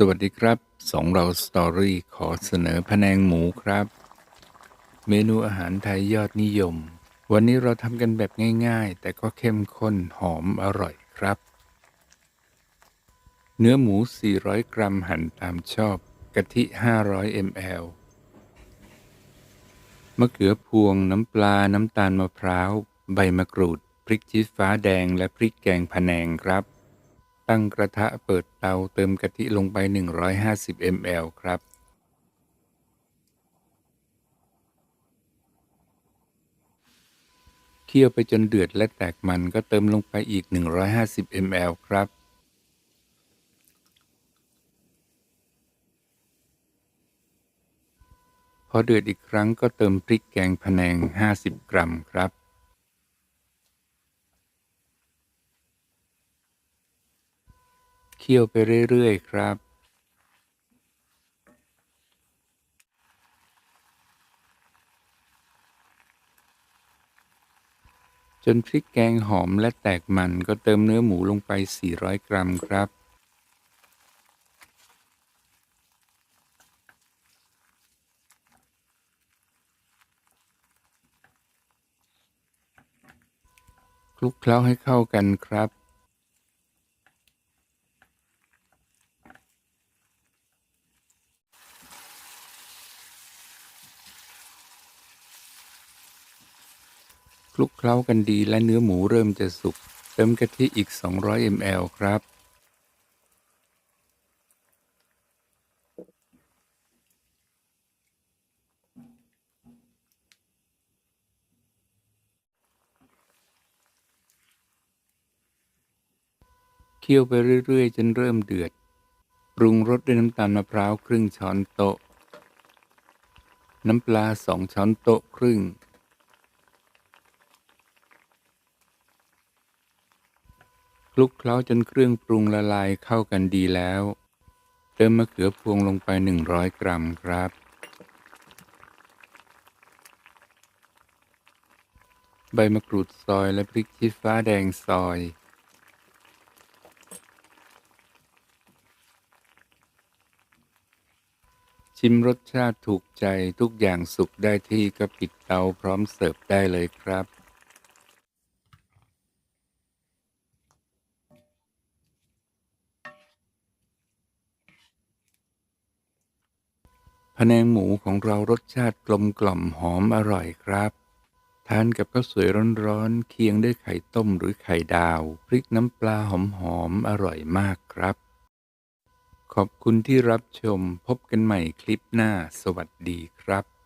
สวัสดีครับสองเราสตอรี่ขอเสนอพแนงหมูครับ เมนูอาหารไทยยอดนิยม วันนี้เราทำกันแบบง่ายๆ แต่ก็เข้มข้นหอมอร่อยครับ เนื้อหมู 400 กรัมหั่นตามชอบกะทิ 500 ml มะเขือพวงน้ำปลาน้ำตาลมะพร้าว ใบมะกรูด พริกชี้ฟ้าแดงและพริกแกงพะแนงครับ ตั้งกระทะเปิดเตาเติมกะทิลงไป 150 ml ครับ เคี่ยวไปจนเดือดและแตกมันก็เติมลงไปอีก 150 ml ครับ พอเดือดอีกครั้งก็เติมพริกแกงพะแนง 50 กรัมครับ เคี่ยวไปเรื่อยๆครับ จนพริกแกงหอมและแตกมันก็เติมเนื้อหมูลงไป 400 กรัมครับคลุกเคล้าให้เข้ากันครับ ลุกเคล้ากันดีและเนื้อหมูเริ่มจะสุก เติมกะทิอีก 200 ml ครับ เคี่ยวไปเรื่อย ๆ จนเริ่มเดือด ปรุงรสด้วยน้ำตาลมะพร้าวครึ่งช้อนโต๊ะ น้ำปลาสองช้อนโต๊ะครึ่ง ลุกเคล้าจนเครื่องปรุงละลายเข้ากันดีแล้ว เติมมะเขือพวงลงไป100กรัมครับ ใบมะกรูดซอยและพริกชี้ฟ้าแดงซอย ชิมรสชาติถูกใจทุกอย่างสุกได้ที่ก็ปิดเตาพร้อมเสิร์ฟได้เลยครับ พะแนงหมูของเรารสชาติกลมกล่อมหอมอร่อยครับ ทานกับข้าวสวยร้อนๆเคียงด้วยไข่ต้มหรือไข่ดาว พริกน้ำปลาหอมๆอร่อยมากครับ ขอบคุณที่รับชมพบกันใหม่คลิปหน้า สวัสดีครับ